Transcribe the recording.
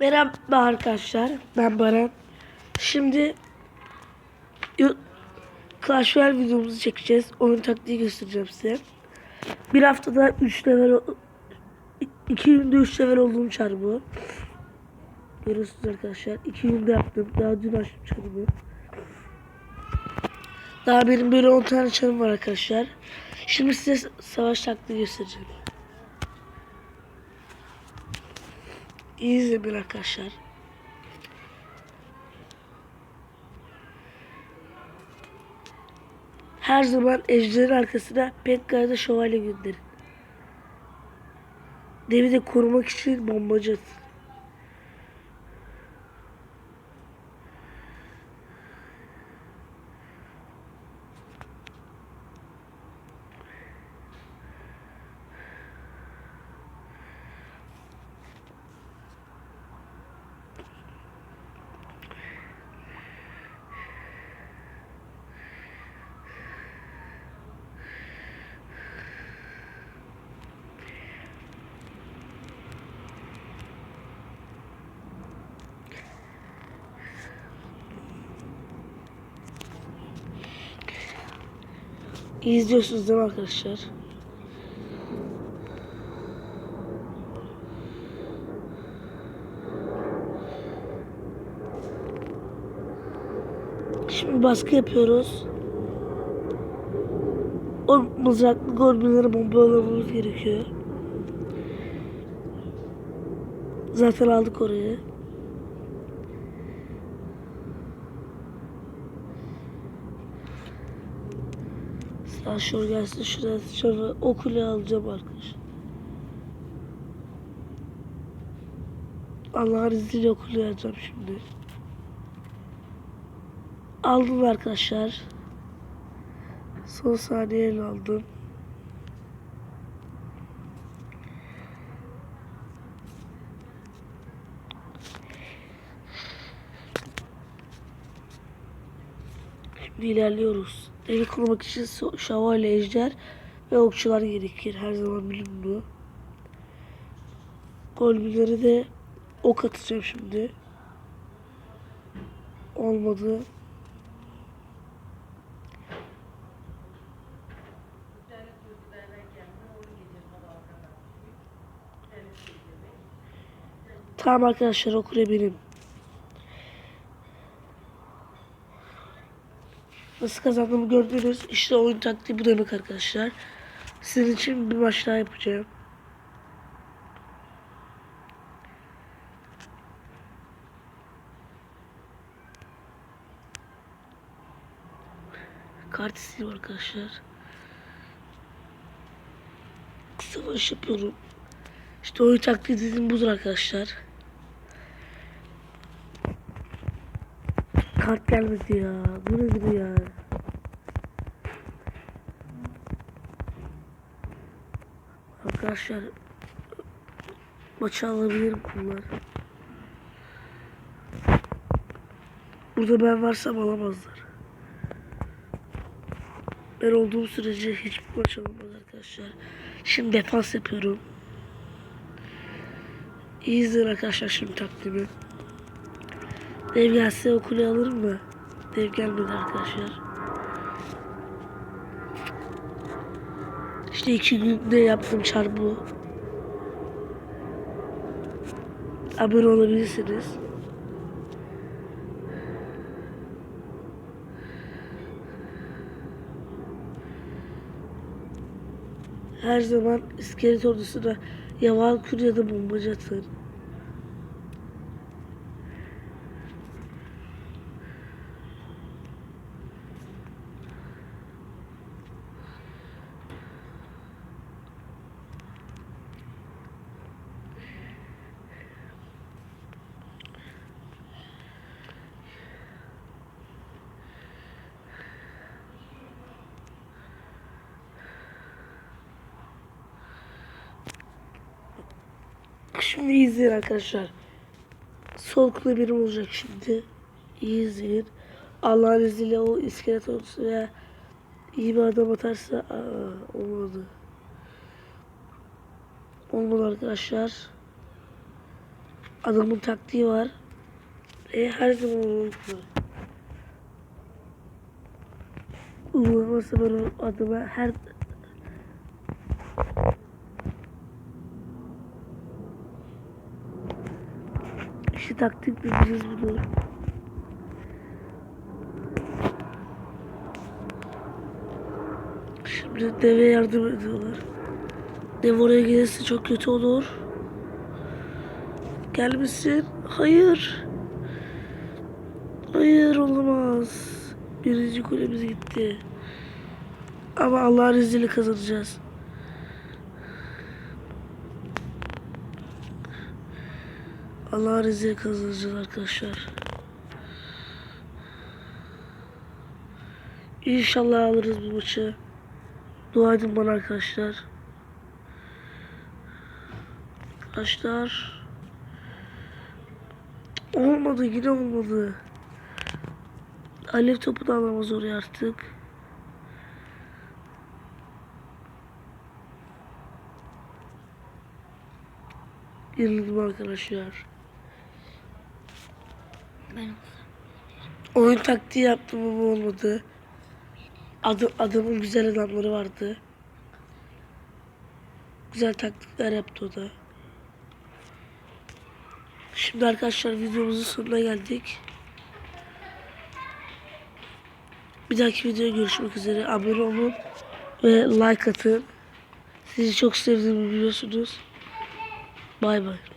Merhaba arkadaşlar. Ben Baran. Şimdi Clash Royale videomuzu çekeceğiz. Oyun taktiği göstereceğim size. Bir haftada 3 level o- i- iki günde 3 level olduğum çar bu. Görüyorsunuz arkadaşlar. 2 günde yaptım. Daha dün açtım çarımı. Daha benim böyle 10 tane çarım var arkadaşlar. Şimdi size savaş taktiği göstereceğim. İyi izleyin arkadaşlar. Her zaman ejderin arkasına Pekka'ya şövalye gönderin. Devi de korumak için bombacı atın. İzliyorsunuz değil mi arkadaşlar? Şimdi baskı yapıyoruz. O mızraklı gorbinleri bombalamamız gerekiyor. Zaten aldık orayı. Sağ şur gelsin şuraya sonra o kuleyi alacağım arkadaşlar. Allah'ın izniyle o kuleyi alacağım şimdi. Aldım arkadaşlar. Son saniyeyle aldım. İlerliyoruz. Evi kurmak için şövalye, ejder ve okçular gerekir. Her zaman bilin bunu. Golbileri de ok atacağım şimdi. Olmadı. Tamam arkadaşlar o kule Nasıl kazandığımı gördünüz. İşte oyun taktiği bu demek arkadaşlar. Sizin için bir maç daha yapacağım. Kart isteyeyim arkadaşlar. Savaş yapıyorum. İşte oyun taktiği dediğim budur arkadaşlar. Kart gelmedi ya. Bu nedir ya? Arkadaşlar maçı alabilirim bunlar. Burada ben varsam alamazlar. Ben olduğum sürece hiçbir maç alamaz arkadaşlar. Şimdi defans yapıyorum. İyi arkadaşlar şimdi taktiğimi. Dev gelse o kuleyi alırım mı? Dev gelmedi arkadaşlar. İşte iki günde yaptığım çar bu. Abone olabilirsiniz. Her zaman iskelet ordusuna yavan kür ya da bombacı atın. Şimdi izleyin arkadaşlar. Sol kule birim olacak şimdi. İyi izleyin. Allah'ın izniyle o iskelet ordusu veya iyi bir adam atarsa aa, olmadı. Olmadı arkadaşlar. Adamın taktiği var. E, her zaman olur. Uğurmasa ben o adama her İşte taktik bileceğiz bunu. Şimdi deve yardım ediyorlar. Dev oraya gelirse çok kötü olur. Gelmesin. Hayır. Hayır olamaz. Birinci kulemiz gitti. Ama Allah'ın izniyle kazanacağız. Allah'ın izniyle kazanacağız arkadaşlar. İnşallah alırız bu maçı. Dua edin bana arkadaşlar. Arkadaşlar. Olmadı yine olmadı. Alev topu da alamaz oraya artık. Yenildim arkadaşlar. Ben Oyun taktiği yaptım ama olmadı. Adı, adamın güzel adamları vardı. Güzel taktikler yaptı o da. Şimdi arkadaşlar videomuzun sonuna geldik. Bir dahaki videoya görüşmek üzere. Abone olun ve like atın. Sizi çok sevdiğimi biliyorsunuz. Bay bay.